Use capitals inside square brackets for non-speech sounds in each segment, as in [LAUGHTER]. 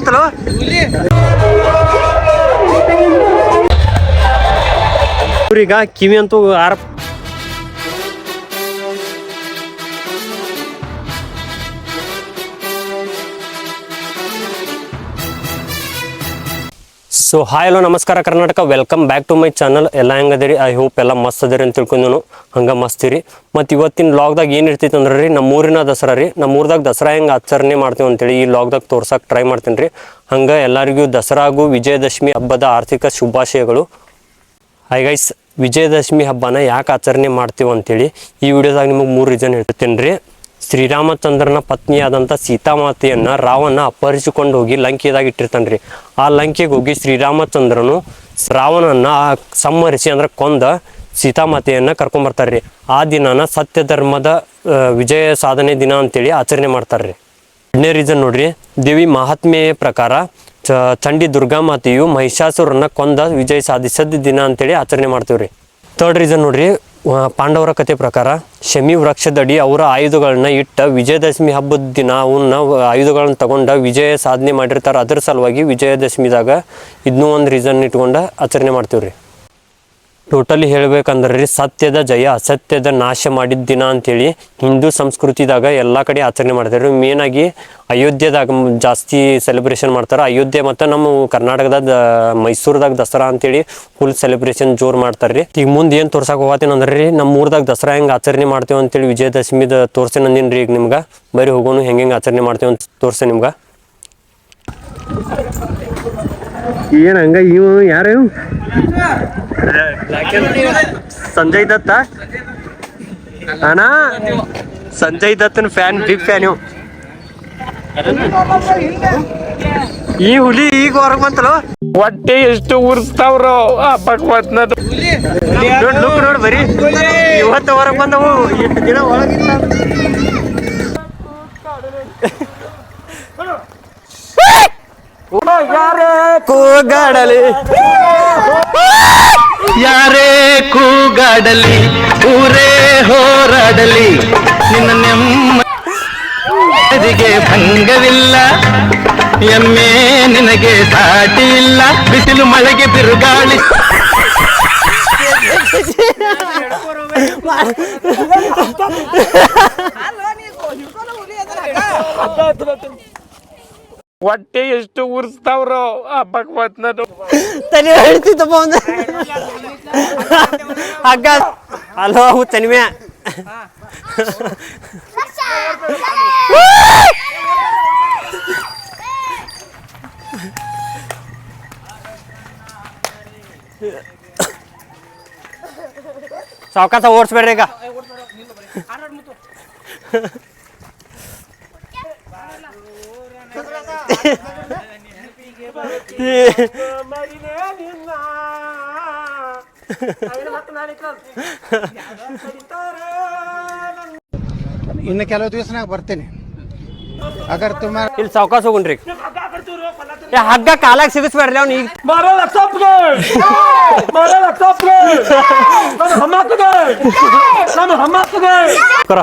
ಬಂತಲ್ಲ ಇವ್ರೀಗ ಕಿವಿ ಅಂತೂ ಆರ ಸೊ ಹಾಯ್ ಹಲೋ ನಮಸ್ಕಾರ Karnataka. Welcome back to my channel ಎಲ್ಲ ಹೆಂಗದಿರಿ? ಐ ಹೋಪ್ ಎಲ್ಲ ಮಸ್ತ್ ಅದಿರಿ ಅಂತ ತಿಳ್ಕೊಂಡು ಹಂಗೆ ಮಸ್ತಿರಿ ಮತ್ತು ಇವತ್ತಿನ ಲಾಗ್ದಾಗ ಏನು ಇರ್ತೈತೆ ಅಂದ್ರೆ ರೀ ನಮ್ಮ ಊರಿನ ದಸರಾ ರೀ. ನಮ್ಮ ಊರ್ದಾಗ ದಸರಾ ಹೆಂಗೆ ಆಚರಣೆ ಮಾಡ್ತೀವಿ ಅಂತೇಳಿ ಈ ಲಾಗ್ದಾಗ ತೋರ್ಸಕ್ಕೆ ಟ್ರೈ ಮಾಡ್ತೀನಿ ರೀ. ಹಂಗೆ ಎಲ್ಲರಿಗೂ ದಸರಾಗೂ ವಿಜಯದಶಮಿ ಹಬ್ಬದ ಆರ್ಥಿಕ ಶುಭಾಶಯಗಳು. ಹಾಯ್ ಗೈಸ್ ವಿಜಯದಶಮಿ ಹಬ್ಬನ ಯಾಕೆ ಆಚರಣೆ ಮಾಡ್ತೀವಿ ಅಂತೇಳಿ ಈ ವಿಡಿಯೋದಾಗ ನಿಮಗೆ ಮೂರು ರೀಸನ್ ಹೇಳ್ತೀನಿ ರೀ. ಶ್ರೀರಾಮಚಂದ್ರನ ಪತ್ನಿಯಾದಂಥ ಸೀತಾಮಾತೆಯನ್ನು ರಾವಣ ಅಪಹರಿಸಿಕೊಂಡು ಹೋಗಿ ಲಂಕೆದಾಗ ಇಟ್ಟಿರ್ತಾನೆ ರೀ ಆ ಲಂಕೆಗೆ ಹೋಗಿ ಶ್ರೀರಾಮಚಂದ್ರನು ರಾವಣನ ಸಂಹರಿಸಿ ಅಂದ್ರೆ ಕೊಂದ ಸೀತಾಮಾತೆಯನ್ನು ಕರ್ಕೊಂಬರ್ತಾರೆ ರೀ ಆ ದಿನನ ಸತ್ಯ ಧರ್ಮದ ವಿಜಯ ಸಾಧನೆ ದಿನ ಅಂತೇಳಿ ಆಚರಣೆ ಮಾಡ್ತಾರೆ ರೀ ಎರಡನೇ ರೀಸನ್ ನೋಡ್ರಿ, ದೇವಿ ಮಹಾತ್ಮೆಯ ಪ್ರಕಾರ ಚಂಡಿ ದುರ್ಗಾಮಾತೆಯು ಮಹಿಷಾಸುರನ್ನ ಕೊಂದ ವಿಜಯ ಸಾಧಿಸದ ದಿನ ಅಂತೇಳಿ ಆಚರಣೆ ಮಾಡ್ತೀವಿ ರೀ ಥರ್ಡ್ ರೀಸನ್ ನೋಡ್ರಿ ಪಾಂಡವರ ಕಥೆ ಪ್ರಕಾರ, ಶಮಿ ವೃಕ್ಷದಡಿ ಅವರ ಆಯುಧಗಳನ್ನ ಇಟ್ಟ ವಿಜಯದಶಮಿ ಹಬ್ಬದ ದಿನ ಅವನ್ನ ಆಯುಧಗಳನ್ನ ತಗೊಂಡ ವಿಜಯ ಸಾಧನೆ ಮಾಡಿರ್ತಾರೆ. ಅದರ ಸಲುವಾಗಿ ವಿಜಯದಶಮಿದಾಗ ಇದನ್ನೂ ಒಂದು ರೀಸನ್ ಇಟ್ಕೊಂಡು ಆಚರಣೆ ಮಾಡ್ತೀವಿ ರೀ ಟೋಟಲಿ ಹೇಳ್ಬೇಕಂದ್ರೆ ರೀ, ಸತ್ಯದ ಜಯ, ಅಸತ್ಯದ ನಾಶ ಮಾಡಿದ ದಿನ ಅಂತೇಳಿ ಹಿಂದೂ ಸಂಸ್ಕೃತಿದಾಗ ಎಲ್ಲ ಕಡೆ ಆಚರಣೆ ಮಾಡ್ತಾರೆ. ರೀ ಮೇನ್ ಆಗಿ ಅಯೋಧ್ಯೆದಾಗ ಜಾಸ್ತಿ ಸೆಲೆಬ್ರೇಷನ್ ಮಾಡ್ತಾರೆ. ಅಯೋಧ್ಯೆ ಮತ್ತು ನಮ್ಮ ಕರ್ನಾಟಕದ ದ- ಮೈಸೂರದಾಗ ದಸರಾ ಅಂತೇಳಿ ಫುಲ್ ಸೆಲೆಬ್ರೇಷನ್ ಜೋರು ಮಾಡ್ತಾರೆ ರೀ. ಈಗ ಮುಂದೆ ಏನು ತೋರ್ಸಕ್ಕೆ ಹೋಗತ್ತೀನಿ ಅಂದ್ರೆ ರೀ, ನಮ್ಮ ಊರ್ದಾಗ ದಸರಾ ಹೆಂಗೆ ಆಚರಣೆ ಮಾಡ್ತೇವೆ ಅಂತೇಳಿ ವಿಜಯದಶಮಿದ ತೋರ್ಸಿನ ಅಂದಿನಿ ರೀ ಈಗ ನಿಮ್ಗೆ ಬರೀ ಹೋಗೋನು ಹೆಂಗೆ ಹೆಂಗೆ ಆಚರಣೆ ಮಾಡ್ತೇವೆ ಅಂತ ತೋರ್ಸೆ ನಿಮ್ಗೆ. ಏನು ಹಂಗ ಇವು ಯಾರು ಸಂಜಯ್ ದತ್ತ? ಅಣ್ಣ ಸಂಜಯ್ ದತ್ತನ ಫ್ಯಾನ್ ಬಿಗ್ ಫ್ಯಾನ್ ಇವು. ಈ ಹುಲಿ ಈಗ ಹೊರಗ್ ಬಂತಲ್ಲ? ಹೊಟ್ಟೆ ಎಷ್ಟು ಉರ್ಸ್ತಾವ್ರೋ ಹಬ್ಬಕ್ ಭಗವತ್ನದು. ನೋಡ್ ಲುಕ್ ನೋಡ್ ಬರೀ. ಇವತ್ತು ಹೊರಗ್ ಬಂದವು. ಎಷ್ಟು ದಿನ ಒಳಗಿಲ್ಲ. ಕೂಗಾಡಲಿ. ಯಾರೇ ಕೂಗಾಡಲಿ ಊರೇ ಹೋರಾಡಲಿ ನಿನ್ನ ನೆಮ್ಮದಿಗೆ ಭಂಗವಿಲ್ಲ ಎಮ್ಮೆ ನಿನಗೆ ಸಾಟಿ ಇಲ್ಲ ಬಿಸಿಲು ಮಳೆಗೆ ಬಿರುಗಾಳಿ ಹೊಟ್ಟೆ ಎಷ್ಟು ಉರ್ಸ್ತಾವ್ರೋ ಆ ಭಗವತ್ನದು ತಲೆ ಹೇಳ್ತಿದ್ದಪ್ಪ ಒಂದು ಹಗ್ಗ ಹಲೋ ಅವು ತನಿಮೆ ಸಾವಕಾಸ ಓಡಿಸ್ಬೇಡ್ರಿ ಈಗ. ಇನ್ನು ಕೆಲವು ದಿವಸ ನಾ ಬರ್ತೇನೆ. ಅಗರ್ ತುಂಬ ಇಲ್ಲಿ ಸಾವಕಾಸ ಹೋಗುಣ್ರಿ. ಏ ಹಗ್ಗ ಕಾಲಾಗ ಸಿಗಿಸ್ಬೇಡ್ರಿ ಅವ್ನು ಈಗ. ಕರ.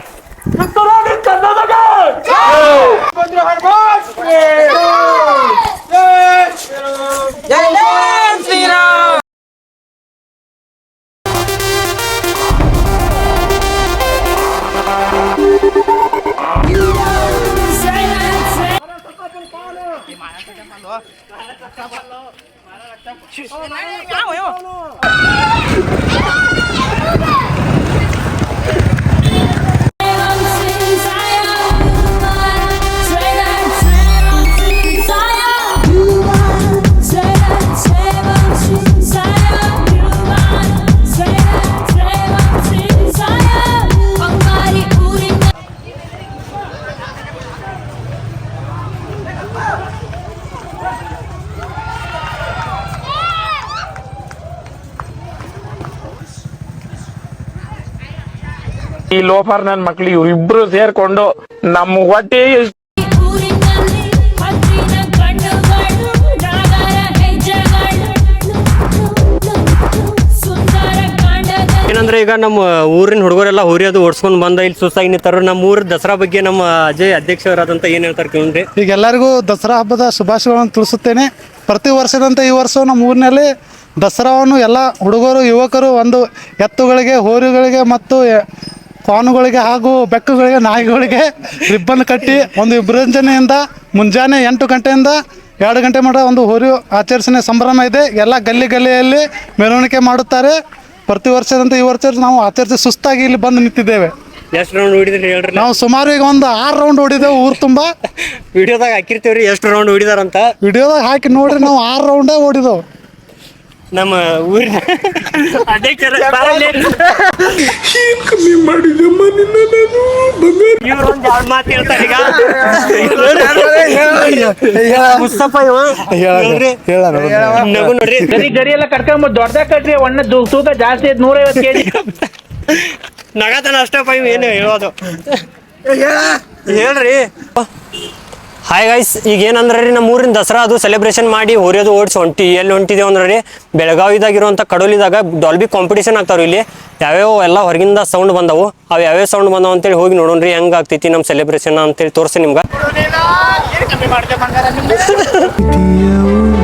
去死来人打我哟 ಈ ಲೋಫರ್ ನನ್ ಮಕ್ಳು ಇವ್ರಿಬ್ರು ಸೇರ್ಕೊಂಡು ನಮ್ಮ ಹೊಟ್ಟೆ ಏನಂದ್ರೆ ಈಗ ನಮ್ಮ ಊರಿನ ಹುಡುಗರೆಲ್ಲ ಹುರಿಯೋದು ಅದು ಓಡಿಸ್ಕೊಂಡು ಬಂದ ಇಲ್ಲಿ ಸುಸ್ತಾಗಿ ನಿಂತಾರ ನಮ್ಮ ಊರ ದಸರಾ ಬಗ್ಗೆ ನಮ್ಮ ಅಜಯ್ ಅಧ್ಯಕ್ಷರಾದಂತ ಏನ್ ಹೇಳ್ತಾರೆ ಕೇಳ್ರಿ ಈಗ ಎಲ್ಲರಿಗೂ ದಸರಾ ಹಬ್ಬದ ಶುಭಾಶಯಗಳನ್ನು ತಿಳಿಸುತ್ತೇನೆ. ಪ್ರತಿ ವರ್ಷದಂತ ಈ ವರ್ಷ ನಮ್ಮ ಊರಿನಲ್ಲಿ ದಸರಾವನ್ನು ಎಲ್ಲ ಹುಡುಗರು ಯುವಕರು ಒಂದು ಎತ್ತುಗಳಿಗೆ ಹೋರಿಗಳಿಗೆ ಮತ್ತು ಕ್ವಾನುಗಳಿಗೆ ಹಾಗೂ ಬೆಕ್ಕುಗಳಿಗೆ ನಾಯಿಗಳಿಗೆ ರಿಬ್ಬನ್ ಕಟ್ಟಿ ಒಂದು ವಿಭಜನೆಯಿಂದ ಮುಂಜಾನೆ ಎಂಟು ಗಂಟೆಯಿಂದ ಎರಡು ಗಂಟೆ ಮಟ್ಟ ಒಂದು ಹೋರಿ ಆಚರಿಸನೆ ಸಂಭ್ರಮ ಇದೆ. ಎಲ್ಲ ಗಲ್ಲಿ ಗಲ್ಲಿಯಲ್ಲಿ ಮೆರವಣಿಗೆ ಮಾಡುತ್ತಾರೆ. ಪ್ರತಿ ವರ್ಷದಂತೆ ಈ ವರ್ಷ ನಾವು ಆಚರಿಸಿ ಸುಸ್ತಾಗಿ ಇಲ್ಲಿ ಬಂದು ನಿಂತಿದ್ದೇವೆ. ಎಷ್ಟು ರೌಂಡ್ ಹೊಡಿದ್ರಿ ಹೇಳ್ರಿ? ನಾವು ಸುಮಾರು ಈಗ ಒಂದು ಆರು ರೌಂಡ್ ಹೊಡಿದೇವು ಊರು ತುಂಬ. ವಿಡಿಯೋದಾಗ [LAUGHS] ಹಾಕಿರ್ತೀವ್ರಿ ಎಷ್ಟು ರೌಂಡ್ ಹೊಡಿದಾರಂತ? ವಿಡಿಯೋದಾಗ ಹಾಕಿ ನೋಡ್ರಿ ನಾವು ಆರು ರೌಂಡೇ ಓಡಿದೆವು ನಮ್ಮ ಊರಿನ. ನಾನು? ಒಂದ್ ಎರಡ್ ಮಾತ್ ಹೇಳ್ತಾರೆ ಈಗ? ಮುಸ್ತಫ ಇವ ಹೇಳ್ರಿ. ನಗು ನೋಡ್ರಿ. ಗರಿ ಗರಿ ಎಲ್ಲ ಕಟ್ಕೊಂಡ್ ದೊಡ್ಡದಾಗ ಕಟ್ರಿ ಒಣ್ಣ ತೂಕ ಜಾಸ್ತಿ ಐತೆ ನೂರೈವತ್ತು ಕೆಜಿ. ನಗತನ ಅಷ್ಟೇ ಪೈ ಏನು ಹೇಳೋದು. ಹೇಳ್ರಿ. ಹಾಯ್ ಗೈಸ್ ಈಗ ಏನಂದ್ರೆ ರೀ ನಮ್ಮ ಊರಿನ ದಸರಾ ಅದು ಸೆಲೆಬ್ರೇಷನ್ ಮಾಡಿ ಹೊರಿಯೋದು ಓಡಿಸಿ ಹೊಂಟಿ ಎಲ್ಲಿ ಹೊಂಟಿದೇವು ಅಂದ್ರೆ ರೀ ಬೆಳಗಾವಿದಾಗಿರುವಂಥ ಕಡೋಲಿದಾಗ ಡಾಲ್ಬಿ ಕಾಂಪಿಟೇಷನ್ ಆಗ್ತಾವ್ರಿ ಇಲ್ಲಿ. ಯಾವ್ಯಾವ ಎಲ್ಲ ಹೊರಗಿಂದ ಸೌಂಡ್ ಬಂದವು. ಅವು ಯಾವ್ಯಾವ ಸೌಂಡ್ ಬಂದವು ಅಂತೇಳಿ ಹೋಗಿ ನೋಡೋಣ ರೀ ಹೆಂಗೆ ಆಗ್ತೈತಿ ನಮ್ಮ ಸೆಲೆಬ್ರೇಷನ್ ಅಂತೇಳಿ ತೋರಿಸಿ ನಿಮ್ಗೆ. [LAUGHS] [LAUGHS]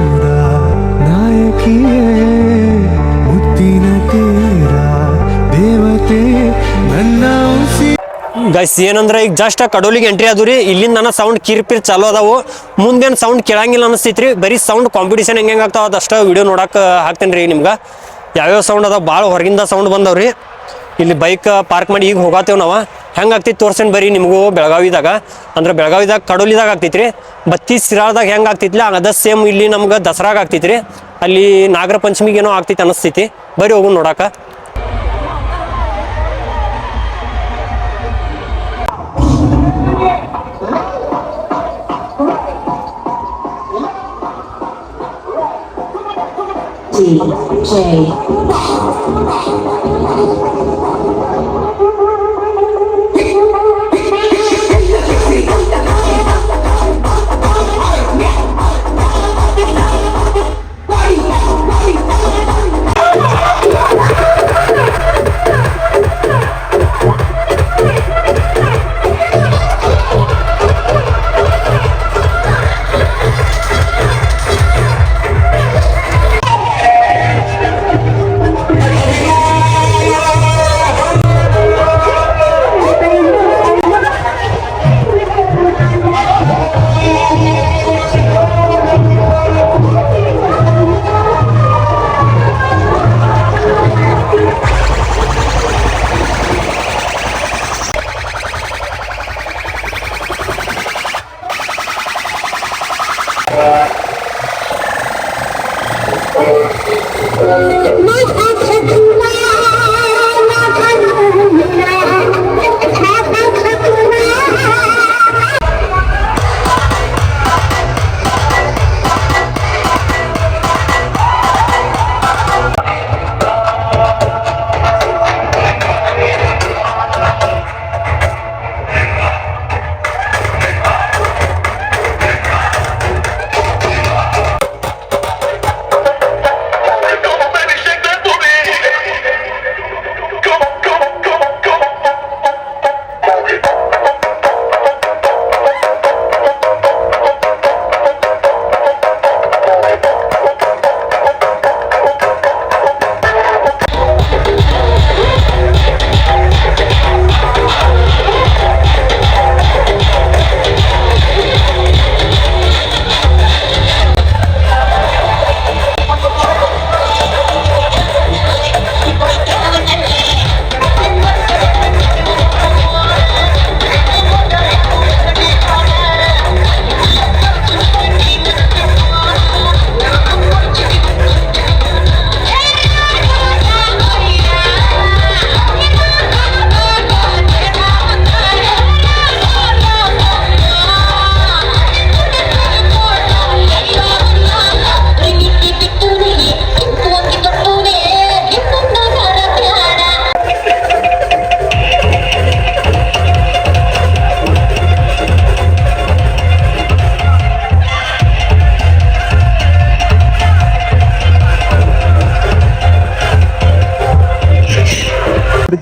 ಗೈಸ್ ಏನಂದ್ರೆ ಈಗ ಜಸ್ಟ್ ಕಡೋಲಿಗೆ ಎಂಟ್ರಿ ಅದು ರೀ. ಇಲ್ಲಿಂದ ನನ್ನ ಸೌಂಡ್ ಕಿರ್ಪಿರ್ ಚಾಲೋ ಅದಾವು. ಮುಂದೇನು ಸೌಂಡ್ ಕೇಳಂಗಿಲ್ಲ ಅನಿಸ್ತೈತ್ರಿ ಬರೀ ಸೌಂಡ್ ಕಾಂಪಿಟೇಷನ್ ಹೆಂಗೆ ಹೆಂಗೆ ಆಗ್ತಾವ ಅದಷ್ಟು ವಿಡಿಯೋ ನೋಡಕ್ಕೆ ಹಾಕ್ತೇನೆ ರೀ ನಿಮ್ಗೆ. ಯಾವ್ಯಾವ ಸೌಂಡ್ ಅದಾವ? ಭಾಳ ಹೊರಗಿಂದ ಸೌಂಡ್ ಬಂದವ್ರಿ ಇಲ್ಲಿ ಬೈಕ್ ಪಾರ್ಕ್ ಮಾಡಿ ಈಗ ಹೋಗಾತೇವ್ ನಾವು. ಹೆಂಗೆ ಆಗ್ತೈತಿ ತೋರ್ಸೇನ್ ಬರೀ ನಿಮಗೂ ಬೆಳಗಾವಿದಾಗ. ಅಂದ್ರೆ ಬೆಳಗಾವಿದಾಗ ಕಡೋಲಿದಾಗ ಆಗ್ತೈತ್ರಿ. ಬತ್ತಿ ಸಿರಾಳದಾಗ ಹೆಂಗೆ ಆಗ್ತೈತಿಲ್ಲ ಅದ ಸೇಮ್ ಇಲ್ಲಿ ನಮ್ಗೆ ದಸರಾಗ ಆಗ್ತೈತ್ರಿ. ಅಲ್ಲಿ ನಾಗರ ಪಂಚಮಿಗೆ ಏನೋ ಆಗ್ತೈತಿ ಅನಿಸ್ತೈತಿ ಬರೀ ಹೋಗು ನೋಡಾಕ. DJ. Not at a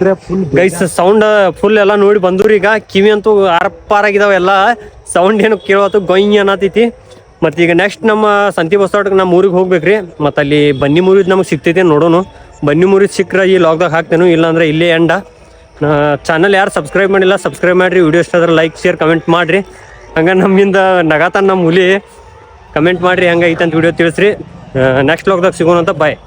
ಇದ್ರೆ ಫುಲ್ ಗೈಸ್ ಸೌಂಡ್ ಫುಲ್ ಎಲ್ಲ ನೋಡಿ ಬಂದ್ರು ಈಗ. ಕಿವಿ ಅಂತೂ ಆಗಿದಾವೆ ಎಲ್ಲ. ಸೌಂಡ್ ಏನು ಕೇಳೋತು ಗೊಯ್ ಅನ್ನತೈತಿ. ಮತ್ತು ಈಗ ನೆಕ್ಸ್ಟ್ ನಮ್ಮ ಸಂತಿ ಬಸ್ತಾಟಕ್ಕೆ ನಮ್ಮ ಊರಿಗೆ ಹೋಗ್ಬೇಕ್ರಿ. ಮತ್ತು ಅಲ್ಲಿ ಬನ್ನಿ ಮುರಿದ್ ನಮಗೆ ಸಿಗ್ತೈತಿ ನೋಡೋಣ ಬನ್ನಿ ಮುರಿದ್ ಸಿಕ್ಕರೆ ಈ ಲಾಗ್ದಾಗ ಹಾಕ್ತೇನೆ. ಇಲ್ಲಾಂದ್ರೆ ಇಲ್ಲೇ ಎಂಡ ಚಾನಲ್ ಯಾರು ಸಬ್ಸ್ಕ್ರೈಬ್ ಮಾಡಿಲ್ಲ ಸಬ್ಸ್ಕ್ರೈಬ್ ಮಾಡಿರಿ. ವಿಡಿಯೋ ಇಷ್ಟ ಆದ್ರೆ ಲೈಕ್ ಶೇರ್ ಕಮೆಂಟ್ ಮಾಡಿರಿ. ಹಂಗೆ ನಮ್ಮಿಂದ ನಗಾತಾನ ನಮ್ಮ ಹುಲಿ. ಕಮೆಂಟ್ ಮಾಡಿರಿ, ಹಂಗೆ ಐತಂತ ವಿಡಿಯೋ ತಿಳಿಸ್ರಿ. ನೆಕ್ಸ್ಟ್ ಲಾಗ್ದಾಗ ಸಿಗೋಣ ಅಂತ ಬಾಯ್